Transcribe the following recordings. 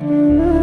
Música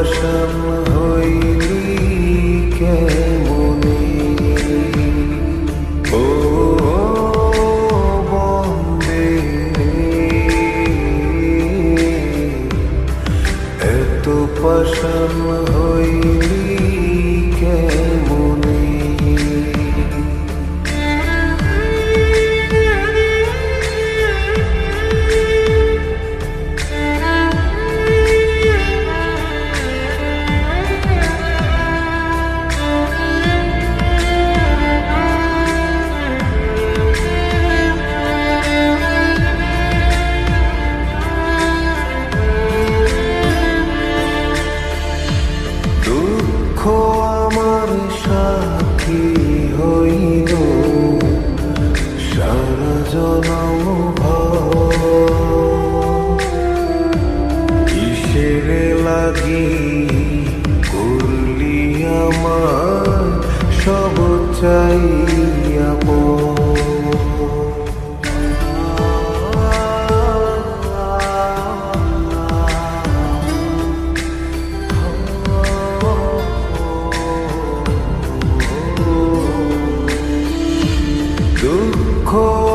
Vasam হইলি কেমনে? ও বন্দে। এত পশম cold.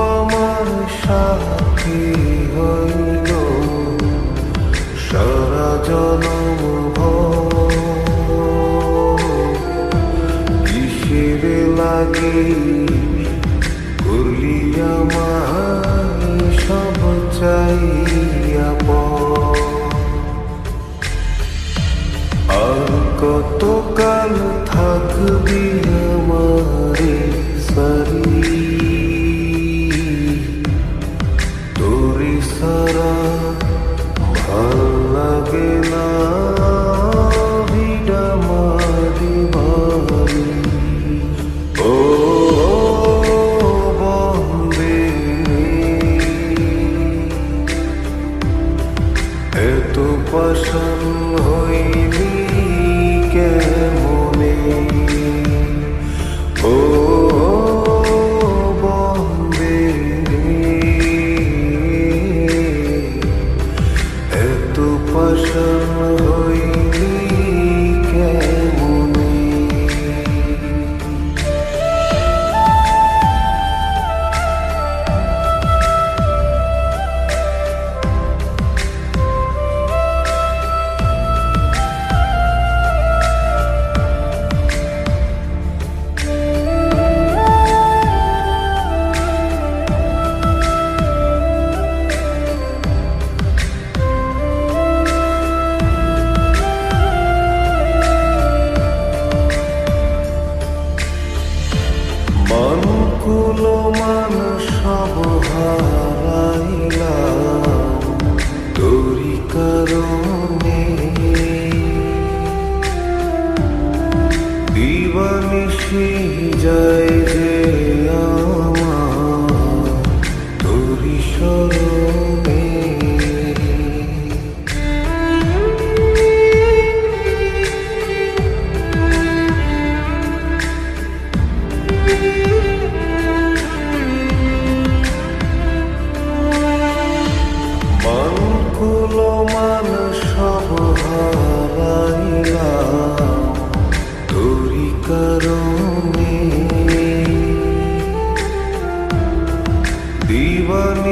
উপাসন হইলি। মান সব হারাইলাম তোরি কারণে দিবানিশি যায়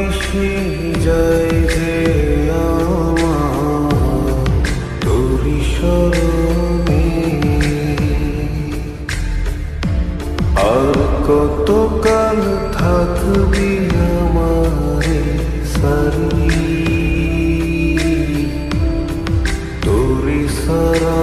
মিশি যায় যে আমার তোরি স্মরণে আর কতকাল থাকবি আমারে সারি? তোরি সারা